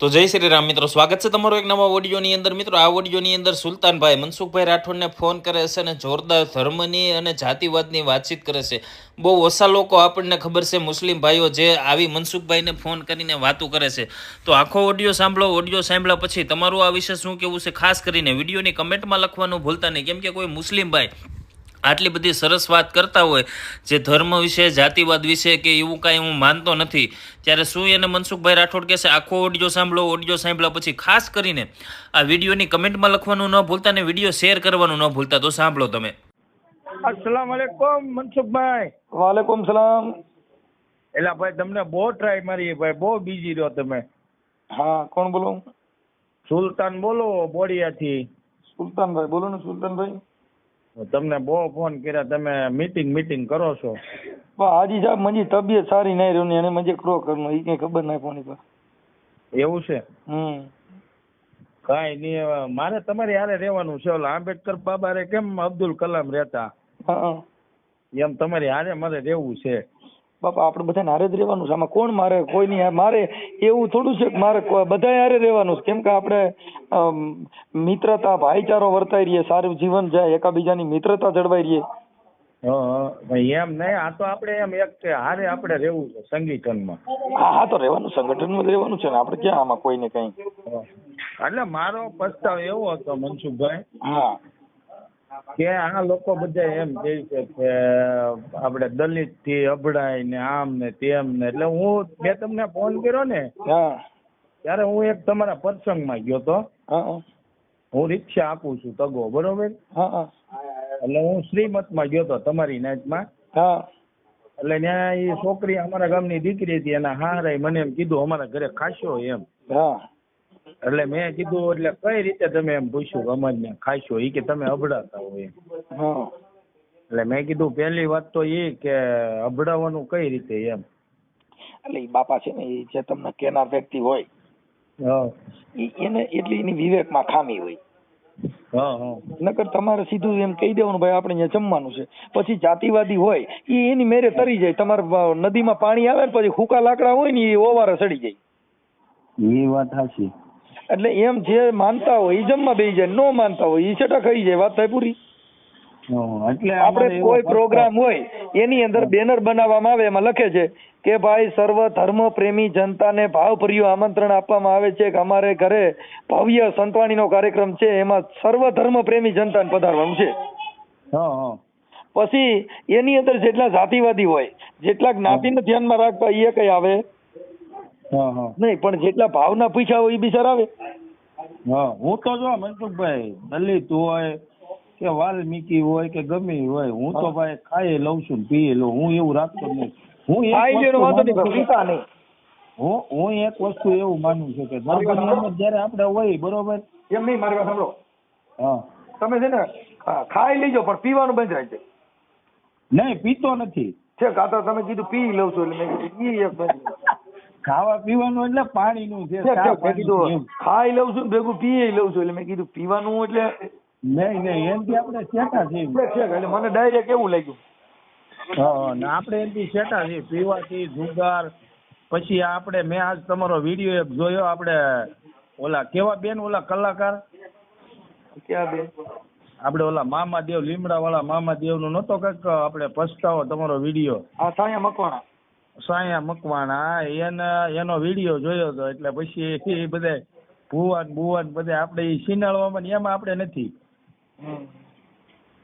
તો જય શ્રી રામ મિત્રો, સ્વાગત છે તમારો એક નવા ઓડિયોની અંદર. મિત્રો, આ ઓડિયોની અંદર સુલતાનભાઈ મનસુખભાઈ રાઠોડને ફોન કરે છે અને જોરદાર ધર્મની અને જાતિવાદની વાતચીત કરે છે. બહુ ઓછા લોકો આપણને ખબર છે, મુસ્લિમ ભાઈઓ જે આવી મનસુખભાઈને ફોન કરીને વાતો કરે છે. તો આખો ઓડિયો સાંભળો ઓડિયો સાંભળ્યા પછી તમારું આ વિશે શું કેવું છે? ખાસ કરીને વિડીયોની કમેન્ટમાં લખવાનું ભૂલતા નહીં. કેમ કે કોઈ મુસ્લિમ ભાઈ આટલી બધી સરસ વાત કરતા હોય જે ધર્મ વિશે જાતિવાદ વિશે કે એવું કાંઈ હું માનતો નથી ત્યારે શું એને મનસુખભાઈ રાઠોડ કહેશે? આખો ઓડિયો સાંભળો ઓડિયો સાંભળ્યા પછી ખાસ કરીને આ વિડીયોની કમેન્ટમાં લખવાનું ન ભૂલતા ને વીડિયો શેર કરવાનું ન ભૂલતા તો સાંભળો તમે. અસલામ વાલેકુમ મનસુખભાઈ. વાલેકુમ સલામ. એલા ભાઈ તમને બહુ ટ્રાય મારી ભાઈ બહુ બીજી રહ્યો તમે. હા કોણ બોલો? સુલતાન બોલો બોડિયાથી. સુલતાનભાઈ બોલો ને સુલતાનભાઈ. તમને બહુ ફોન કર્યા તમે મીટિંગ મીટિંગ કરો છો. હાજી સાહેબ મજી તબિયત સારી નહીં રહ્યું અને મંજે ક્રો કરનો એ કઈ ખબર નહીં કોની પર એવું છે? હમ. કઈ નહીં મારે તમારે હારે રહેવાનું છે ઓલા આંબેડકર બાબા રે કેમ અબ્દુલ કલામ રહેતા. એમ તમારી હારે મારે રહેવું છે. બાપા આપણે બધાને હારે જ રહેવાનું છે. આમાં કોણ મારે? કોઈ નહીં. મારે એવું થોડું છે કે મારે બધા હારે રહેવાનું છે. કેમ કે આપણે મિત્રતા ભાઈચારો વર્તાઈ રહીએ સારું જીવન જાય એકાબીજાની મિત્રતા જળવાઈ રહીએ. એમ નહીં. આ તો આપણે એમ એક કે હારે આપણે રહેવું છે સંગઠનમાં હા હા તો રહેવાનું સંગઠનમાં જ રહેવાનું છે ને. આપણે ક્યાં આમાં કોઈને કઈ? એટલે મારો પ્રસ્તાવ એવો હતો મનસુખભાઈ. હા. કે આ લોકો બધા એમ કહે છે કે આપણે દલિતથી અભડાય ને આમ ને તેમ ને એટલે હું મેં તમને ફોન કર્યો ને ત્યારે હું એક તમારા પ્રસંગમાં ગયો તો. હા રિક્ષા આપું છું તગો બરોબર? એટલે હું શ્રીમતમાં ગયો તો તમારી નાચમાં. માં એટલે ત્યાં એ છોકરી અમારા ગામની દીકરી હતી એના હારે મને એમ કીધું અમારા ઘરે ખાશો એમ. એટલે મેં કીધું એટલે કઈ રીતે તમે એમ પૂછ્યું? કે ને ખાશો. એ કે તમે અભડાતા હોય એમ. એટલે મેં કીધું પહેલી વાત તો એ કે અભડાવવાનું કઈ રીતે એમ? એટલે એ બાપા છે ને એ જે તમને કેનાર વ્યક્તિ હોય એને એટલે એની વિવેકમાં ખામી હોય. હા હા. નકર તમારે સીધું એમ કહી દેવાનું ભાઈ આપણે અહીંયા જમવાનું છે. પછી જાતિવાદી હોય એ એની મેરે તરી જાય. તમારે નદીમાં પાણી આવે ને પછી હુકા લાકડા હોય ને એ ઓવારે સડી જાય. એ વાત સાચી એટલે એમ જે માનતા હોય એ જમવા બેસી જાય નો માનતા હોય એ છટા ખાઈ જાય વાત થાય પૂરી એટલે આપણે કોઈ પ્રોગ્રામ હોય એની અંદર બેનર બનાવવામાં આવે એમાં લખે છે કે ભાઈ સર્વ ધર્મ પ્રેમી જનતાને ભાવભર્યું આમંત્રણ આપવામાં આવે છે કે અમારે ઘરે ભવ્ય સંતવાણીનો કાર્યક્રમ છે એમાં સર્વ ધર્મ પ્રેમી જનતાને પધારવાનું છે હં, હં. પછી એની અંદર જેટલા જાતિવાદી હોય જેટલા જ્ઞાતિને ધ્યાનમાં રાખતા એ કઈ આવે. નહીં પણ જેટલા ભાવના પૈસા હોય એ બિચાર આવે હા હું તો જો મનસુખભાઈ દલિત હોય કે વાલ્મીકી હોય કે ગમે હોય હું તો ભાઈ ખાઈ લઉં છું પી લઉં હું એવું રાખતો નહીં. હું હું હું એક વસ્તુ એવું માનું છું કે ધર્મની અંદર જ્યારે આપણે હોય બરોબર? એમ નહીં મારી વાત સાંભળો. હા. તમે છે ને ખાઈ લેજો પણ પીવાનું બંધ રાખજો. નહીં પીતો નથી. છે કાતર તમે કીધું પી લઉં છું એટલે મેં કીધું એક બંધ ખાવા પીવાનું એટલે પાણીનું છે ખાઈ લઉં છું ભેગું પી લઉં છું એટલે મેં કીધું પીવાનું એટલે નહીં નહીં એનથી આપણે શેઠા છીએ. એટલે મને ડાયરેક્ટ એવું લાગ્યું? હા આપણે એનથી શેઠા છીએ પીવાથી જુગાર પછી આપણે મેં આજ તમારો વીડિયો એક જોયો આપણે ઓલા કેવા બેન ઓલા કલાકાર? ક્યાં બેન? આપણે ઓલા મામાદેવ લીમડા વાળા મામાદેવ નો નતો કંઈક આપણે પસ્તાવો તમારો વીડિયો? હા સાયા મકવાણા. સાયા મકવાણા એને એનો વીડિયો જોયો હતો એટલે પછી એ બધા ભુવન ભુવન બધા આપણે એ સિનાળવામાં ને એમાં આપણે નથી.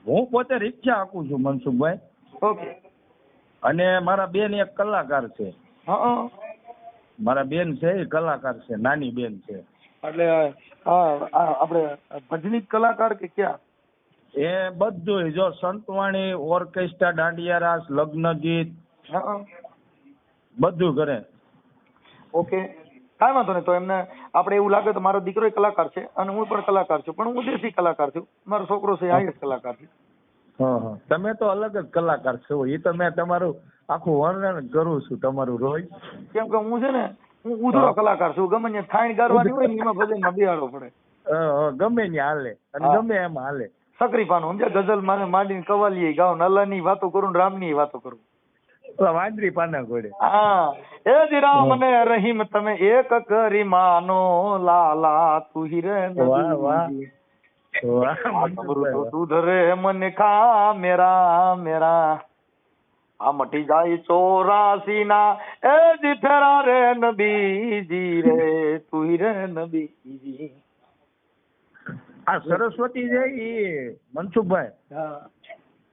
હું પોતે રિક્ષા હાંકું છું મનસુખભાઈ. ઓકે. અને મારા બેન એક કલાકાર છે. મારા બેન છે એ કલાકાર છે નાની બેન છે. એટલે આપણે ભજની કલાકાર કે ક્યાં? એ બધું જો સંતવાણી ઓર્કેસ્ટ્રા દાંડિયા રાસ લગ્ન ગીત. બધું કરે. ઓકે. કાંઈ વાંધો નહીં. તો એમને આપણે એવું લાગે તો મારો દીકરો કલાકાર છે અને હું પણ કલાકાર છું. પણ હું દેશી કલાકાર છું. મારો છોકરો છે હાઈએસ્ટ કલાકાર છે. તમે તો અલગ જ કલાકાર છો. એ તો મેં તમારું આખું વર્ણન કરું છું તમારું રોય. કેમ કે હું છે ને હું ઉધરો કલાકાર છું. ગમે ત્યાં થાઈણ ગારવાની હોય ને એમાં ભજનમાં બેહાડવો પડે. ગમે ને હાલે. અને ગમે એમ હાલે. સકરી પાનો સમજ્યા? ગઝલ માને માંડીને કવાલીએ ગાઉં અલ્લાહની વાતો કરું રામ રામની વાતો કરું. વાંદરી પાના ઘોડે. હા. એ જ રામ ને રહીમ તમે એક કરી માનો લાલા તું હિરે વાહ, વાહ. વાહ, અમૃત મનસુખભાઈ, દૂધ રે મન ખા મેરા મેરા. આ મટી જાય ચોરાસી ના એ જી ફેરા રે નબીજી રે તું હિરે નબીજી. આ સરસ્વતી છે ઈ મનસુખભાઈ.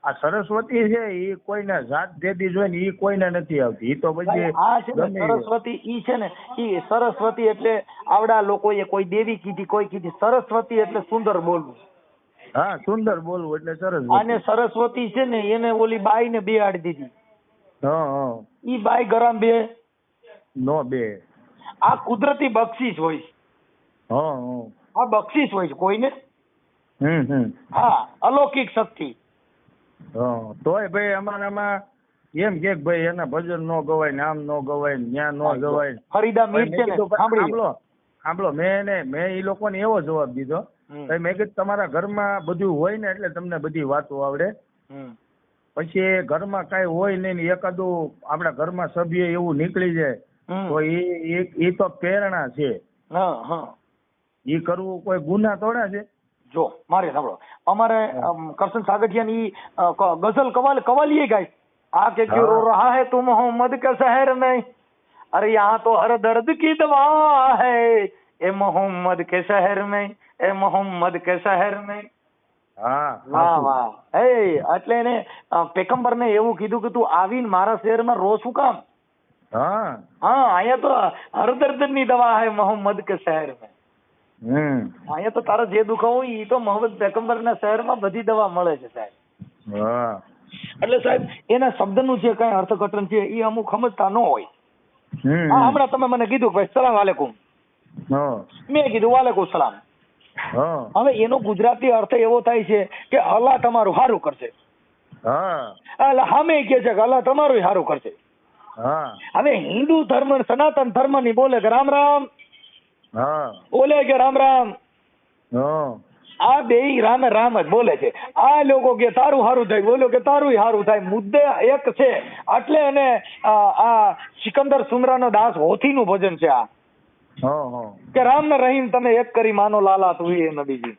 આ સરસ્વતી છે એ કોઈને જાત ભેદી જોઈ ને એ કોઈને નથી આવતી. એ તો પછી આ છે ને સરસ્વતી ઈ છે ને ઈ સરસ્વતી એટલે આવડા લોકોએ કોઈ દેવી કીધી કોઈ કીધી. સરસ્વતી એટલે સુંદર બોલવું. હા સુંદર બોલવું એટલે સરસ અને સરસ્વતી છે ને એને ઓલી બાઈ ને બેહાડી દીધી. હા હા. ઈ બાઈ ગરમ બે. નો બે. આ કુદરતી બક્ષિસ હોય છે. હા હા. આ બક્ષિસ હોય છે કોઈને? હમ હમ. હા અલૌકિક શક્તિ. તોય ભાઈ અમારામાં એમ કે ભાઈ એના ભજન નો ગવાય ને આમ નો ગવાય ને ન્યા નો ગવાય. ફરીદા મીર છે ને? સાંભળી સાંભળો મેં એને મેં એ લોકોને એવો જવાબ દીધો. ભાઈ મેં કીધું તમારા ઘરમાં બધું હોય ને એટલે તમને બધી વાતો આવડે. પછી ઘરમાં કાંઈ હોય નહીં એકાદુ આપણા ઘરમાં સભ્ય એવું નીકળી જાય. તો એ ઈ તો પ્રેરણા છે. હા કરવું કોઈ ગુના થોડા છે? જો મારે સાંભળો. અમારે કરશન સાગઠિયાની ગઝલ કવાલ કવાલીએ ગાય આ કે ક્યો રહા હે તું મોહમ્મદ કે શહેર મેં અરે યહાં તો હર દર્દ કી દવા હૈ. એ મોહમ્મદ કે શહેર મેં એ મોહમ્મદ કે શહેર મેં વાહ વાહ. એ એટલે એને પેકમ્બર ને એવું કીધું કે તું આવીને મારા શહેરમાં રો શું કામ? હા. હા અહીંયા તો હર દર્દની દવા હે મોહમ્મદ કે શહેર મેં અહીંયા તો તારો જે દુખાવો હોય એ તો મોહમ્મદ પેગમ્બરના શહેરમાં બધી દવા મળે છે સાહેબ. એટલે સાહેબ એના શબ્દનું જે કઈ અર્થઘટન છે એ અમુક સમજતા ન હોય. હા હમણાં તમે મને કીધું કે ભાઈ સલામ વાલેકુમ મેં કીધું વાલેકુમ સલામ. હવે એનો ગુજરાતી અર્થ એવો થાય છે કે અલ્લાહ તમારું સારું કરશે. એટલે હામે કે છે કે અલ્લાહ તમારું સારું કરશે. હા. હવે હિન્દુ ધર્મ સનાતન ધર્મની બોલે કે રામ રામ બોલે કે રામ રામ. આ બે રામે રામ જ બોલે છે. આ લોકો કે તારું સારું થાય બોલો કે તારું સારું થાય મુદ્દે એક છે. એટલે એને આ સિકંદર સુમરાનો દાસ હોથીનું ભજન છે આ. કે રામ ને રહીમ તમે એક કરી માનો લાલા તું એ નબીજી.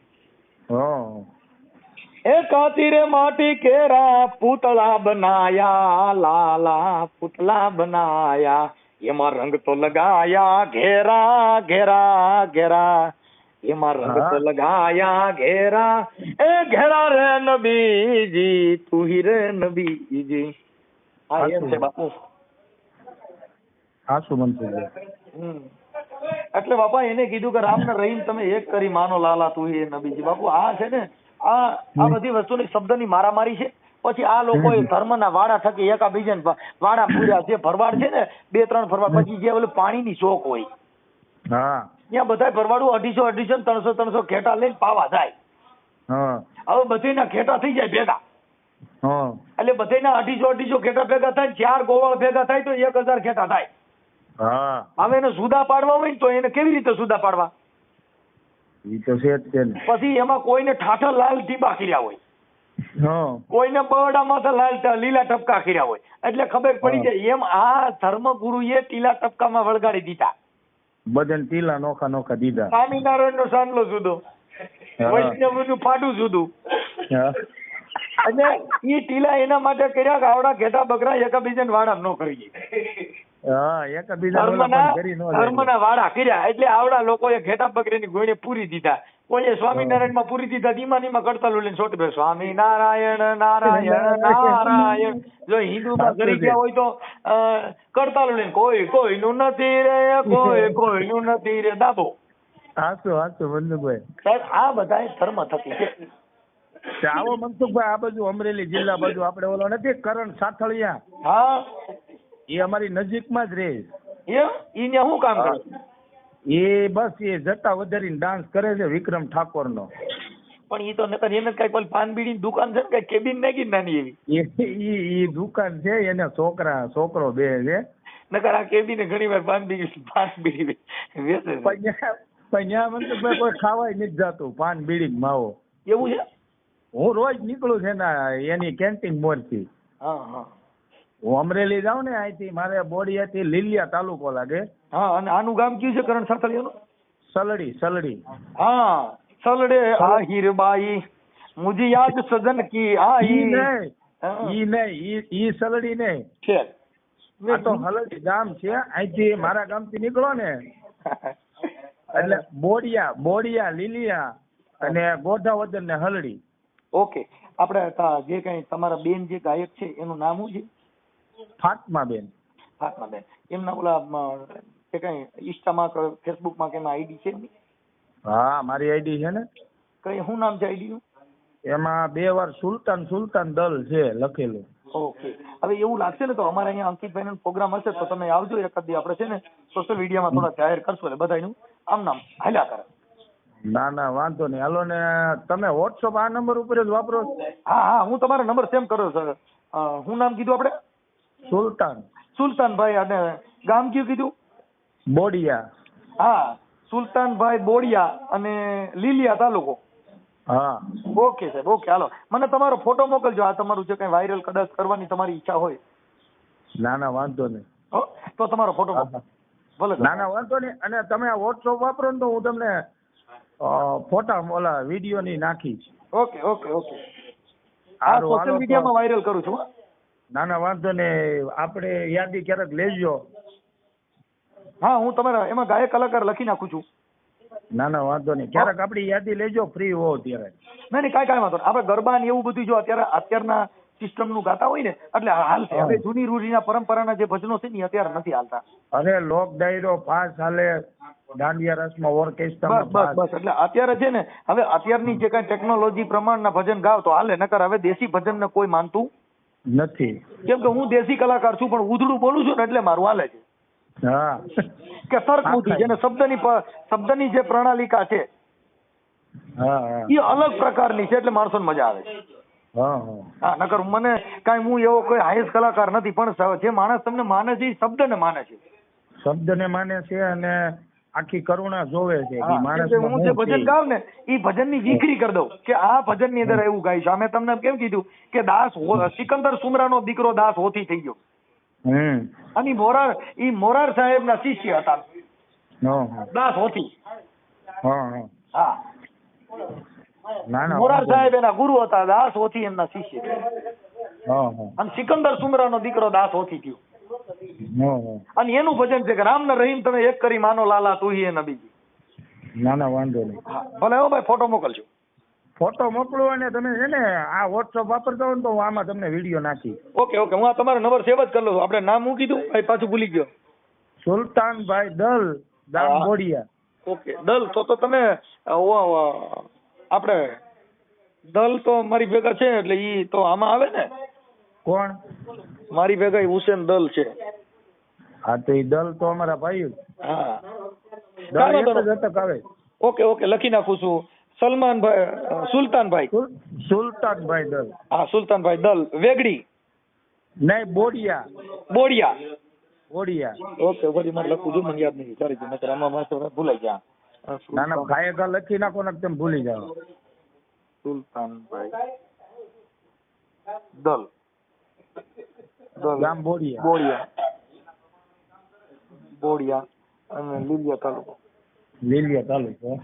એક એ માટી કેરા પૂતળા બનાયા લાલા પૂતળા બનાયા. એમાં રંગ તો લગાયા ઘેરા ઘેરા ઘેરા. એમાં રંગ તો લગાયા ઘેરા. એ ઘેરા રે નબીજી તું હી રે નબીજી. આ એમ છે બાપુ. હા મનસુખભાઈ હમ. એટલે બાપા એને કીધું કે રામ ને રહીમ તમે એક કરી માનો લાલા તું હી નબીજી. બાપુ આ છે ને આ આ બધી વસ્તુની શબ્દની મારામારી છે. પછી આ લોકોએ ધર્મના વાડા થકી એકાબીજાને વા- વાડા પૂર્યા જે ભરવાડ છે ને બે ત્રણ ભરવાડ પછી જે ઓલું પાણીની શોખ હોય. હા. ત્યાં બધા ભરવાડું અઢીસો અઢીસો ને ત્રણસો ત્રણસો ખેટા લઈને પાવા જાય. હવે બધીના ખેટા થઈ જાય ભેગા. હા. એટલે બધીના અઢીસો અઢીસો ખેટા ભેગા થાય ચાર ગોવાળ ભેગા થાય તો એક હજાર ખેટા થાય. હવે એને સુદા પાડવા હોય ને તો એને કેવી રીતે સુદા પાડવા? ને. પછી એમાં કોઈને ઠાઠા લાલ ટીબા કર્યા હોય. કોઈને બરડા માથે લાલ લીલા ટપકા કર્યા હોય. એટલે ખબર પડી જાય એમ આ ધર્મગુરુએ ટીલા ટપકામાં વળગાડી દીધા. બધાને ટીલા નોખા નોખા દીધા. સ્વામિનારાયણ નો સાંડલો જુદો. વૈષ્ણવનું ફાટું જુદું. અને એ ટીલા એના માટે કર્યા કે આવડા ઘેટા બકરા એકાબીજાને વાડા ન કરી હા ધર્મના નો વાડા કર્યા એટલે આવડા લોકોએ ઘેટા બકરીની ગોળે પૂરી દીધા. કોઈએ સ્વામિનારાયણમાં પૂરી દીધા ધીમા ધીમા કડતાલું લઈને છોટી બે સ્વામિનારાયણ નારાયણ નારાયણ. જો હિન્દુમાં ઘરી ગયા હોય તો કડતાલું લઈને કોઈ કોઈનું નથી રે કોઈ કોઈનું નથી રે. દાબો. હાચું હાચું મનસુખભાઈ સાહેબ આ બધા ધર્મ થકી છે. આવો મનસુખભાઈ આ બાજુ અમરેલી જિલ્લા બાજુ આપણે ઓલો નથી કરણ સાથળિયા. હા. એ અમારી નજીકમાં જ રહે એમ? ઈ શું કામ કરે એ બસ એ જટા વધારીને ડાન્સ કરે છે વિક્રમ ઠાકોર નો પણ એ તો નકર એને કઈ કોઈ પાન દુકાન છે ને કઈ કેબિન નાખી નાની એવી. એ એ દુકાન છે એને છોકરા છોકરો બે છે. નકર આ કેબી ને ઘણી વાર પાન બીડી પાન બીડી વેચે પણ ત્યાં મનસુખભાઈ કોઈ ખાવાય નથી જાતું પાન બીડી માવો. એવું છે? હું રોજ નીકળું છે ને એની કેન્ટીન મોરથી. હા હા. હું અમરેલી જાઉં ને અહીંથી મારે બોડી હતી લીલિયા તાલુકો લાગે. હા અને આનું ગામ કયું છે કરણ સાથળિયાનું સલડી સલડી. હા સલડે આહીરબાઈ મુજી યાદ સજન કી આઈ. ઈ નહીં ઈ ઈ સલડી નહીં. છે. આ તો હલડી ગામ છે અહીંથી મારા ગામથી નીકળો ને. એટલે બોડિયા બોડિયા લીલિયા અને ગોઢાવદર ને હલડી. ઓકે. આપણે જે કઈ તમારા બેન જે ગાયક છે એનું નામ શું છે? ફાતમા બેન ફાતમા બેન એમના ઓલા કે કઈ ઇન્સ્ટામાં કે ફેસબુકમાં કે એમાં આઈડી છે હા મારી આઈડી છે ને. કઈ શું નામ છે આઈડી નું એમાં બે વાર સુલતાન સુલતાન દલ છે લખેલું. ઓકે. હવે એવું લાગશે ને તો અમારે અહીંયા અંકિતભાઈ નો પ્રોગ્રામ હશે તો તમે આવજો એકાદ દી. આપણે છે ને સોશિયલ મીડિયામાં થોડા જાહેર કરશો એટલે બધાનું આમ નામ હાલ્યા કરે. ના ના વાંધો નહીં. હાલો ને તમે વોટ્સઅપ આ નંબર ઉપર જ વાપરો. હા હા હું તમારો નંબર સેમ કર્યો સર હું નામ કીધું આપણે? સુલતાન. સુલતાનભાઈ અને ગામ કયું કીધું? બોડિયા. હા સુલતાનભાઈ બોડિયા અને લીલિયા તાલુકો. હા. ઓકે સાહેબ ઓકે હાલો. મને તમારો ફોટો મોકલજો. આ તમારું જે કઈ વાયરલ કદાચ કરવાની તમારી ઈચ્છા હોય. ના ના વાંધો નહીં. તો તમારો ફોટો ભલે ના ના વાંધો નહીં. અને તમે આ વોટ્સઅપ વાપરો ને તો હું તમને ફોટા ઓલા વીડિયો ની નાખીશ. Okay okay okay. આ સોશિયલ મીડિયામાં વાયરલ કરું છું હો. ના ના વાંધો નહીં આપણે યાદી ક્યારેક લેજો. હા હું તમારા એમાં ગાયક કલાકાર લખી નાખું છું. ના ના વાંધો નહીં. ક્યારેક આપણી યાદી લેજો ફ્રી હો ત્યારે નહીં નહીં કાંઈ કાંઈ વાંધો નહીં. આપણે ગરબા ને એવું બધું જો અત્યારે અત્યારના સિસ્ટમનું ગાતા હોય ને એટલે હાલ. હવે જૂની રૂઢીના પરંપરાના જે ભજનો છે ને અત્યારે નથી હાલતા. અરે લોક ડાયરો પાસ હાલે દાંડિયા રસમાં બસ ઓર્કેસ્ટ્રામાં બસ બસ એટલે અત્યારે છે ને હવે અત્યારની જે કઈ ટેકનોલોજી પ્રમાણના ભજન ગાવ તો હાલે નકર હવે દેશી ભજન ને કોઈ માનતું નથી. કેમ કે હું દેશી કલાકાર છું પણ ઉધડું બોલું છું ને એટલે મારું હાલે છે. હા. કે તર્ક બુદ્ધિ જેને શબ્દની શબ્દની જે પ્રણાલિકા છે એ અલગ પ્રકારની છે એટલે માણસોને મજા આવે છે. હા નકર મને કાંઈ હું એવો કોઈ હાઈએસ્ટ કલાકાર નથી પણ જે માણસ તમને માને છે એ શબ્દને માને છે. શબ્દને માને છે અને આખી કરુણા જોવે છે કે માણસ હું જે ભજન ગાવ ને એ ભજનની વીખરી કરી દઉં કે આ ભજનની અંદર એવું ગાઈશ અમે તમને કેમ કીધું કે દાસ સિકંદર સુમરા નો દીકરો દાસ હોથી થઈ ગયો. અને મોરાર ઈ મોરાર સાહેબના શિષ્ય હતા. દાસ હોથી હા ના ના મોરાર સાહેબ એના ગુરુ હતા દાસ હોથી એમના શિષ્ય. અને સિકંદર સુમરા નો દીકરો દાસ હોથી થયો અને એનું ભજન છે કે રામ ને રહીમ તમે એક કરી માનો લાલા તું હી એ નબીજી. ના ના વાંધો નહીં. ભલે હો ભાઈ ફોટો મોકલજો. ફોટો મોકલો અને તમે છે ને આ વોટ્સઅપ વાપરતા હોય ને તો હું આમાં તમને વીડિયો નાખી. ઓકે ઓકે હું આ તમારો નંબર સેવ જ કરી લઉં આપણે નામ મૂકી દઉં ભાઈ પાછું ભૂલી ગયો. સુલતાનભાઈ દલ દામ ઓકે દલ તો તો તમે આપણે દલ તો મારી ભેગા છે એટલે ઈ તો આમાં આવે ને? કોણ? મારી ભેગા હુસેન દલ છે. હા તો એ દલ તો અમારા ભાઈ હા. દલ એક જ નહીં. અટક આવે. ઓકે ઓકે લખી નાખું છું. સલમાનભાઈ સુલતાનભાઈ. સુલ- સુલતાનભાઈ દલ. હા સુલતાનભાઈ દલ. વેગડી. નહીં બોડિયા. બોડિયા. બોડિયા. ઓકે બોડી મને લખું છું મને યાદ નથી. સારી નકર આમાં માસ્ટર ભૂલાઈ ગયા. ના ના ગાયકા લખી નાખો ને તમે ભૂલી જાઓ. સુલતાનભાઈ ભાઈ દલ. ગામ બોડિયા. બોડિયા. બોડિયા અને લીલિયા તાલુકો. લીલિયા તાલુકો.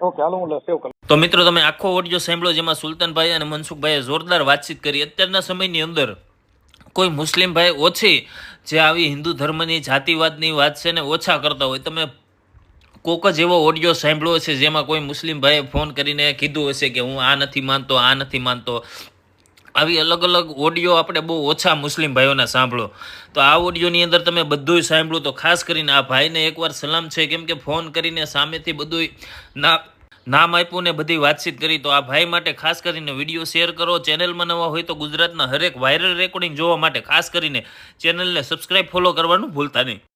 ઓકે હાલો હું સેવ કરું. તો મિત્રો તમે આખો ઓડિયો સાંભળ્યો જેમાં સુલતાનભાઈ અને મનસુખભાઈએ જોરદાર વાતચીત કરી. અત્યારના સમયની અંદર કોઈ મુસ્લિમ ભાઈ ઓછી જે આવી હિન્દુ ધર્મની જાતિવાદની વાત છે ને ઓછા કરતા હોય તમે કોક જ એવો ઓડિયો સાંભળ્યો હશે જેમાં કોઈ મુસ્લિમ ભાઈએ ફોન કરીને કીધું હશે કે હું આ નથી માનતો આ નથી માનતો. આવી અલગ અલગ ઓડિયો આપણે બહુ ઓછા મુસ્લિમ ભાઈઓના સાંભળો. તો આ ઓડિયોની અંદર તમે બધુંય સાંભળો. તો ખાસ કરીને આ ભાઈને એકવાર સલામ છે, કેમ કે ફોન કરીને સામેથી બધુંય ના, નામ આપ્યું ને બધી વાતચીત કરી. તો આ ભાઈ માટે ખાસ કરીને વીડિયો શેર કરો. ચેનલમાં નવા હોય તો ગુજરાતના હરેક વાયરલ રેકોર્ડિંગ જોવા માટે ખાસ કરીને ચેનલને સબસ્ક્રાઇબ ફોલો કરવાનું ભૂલતા નહીં.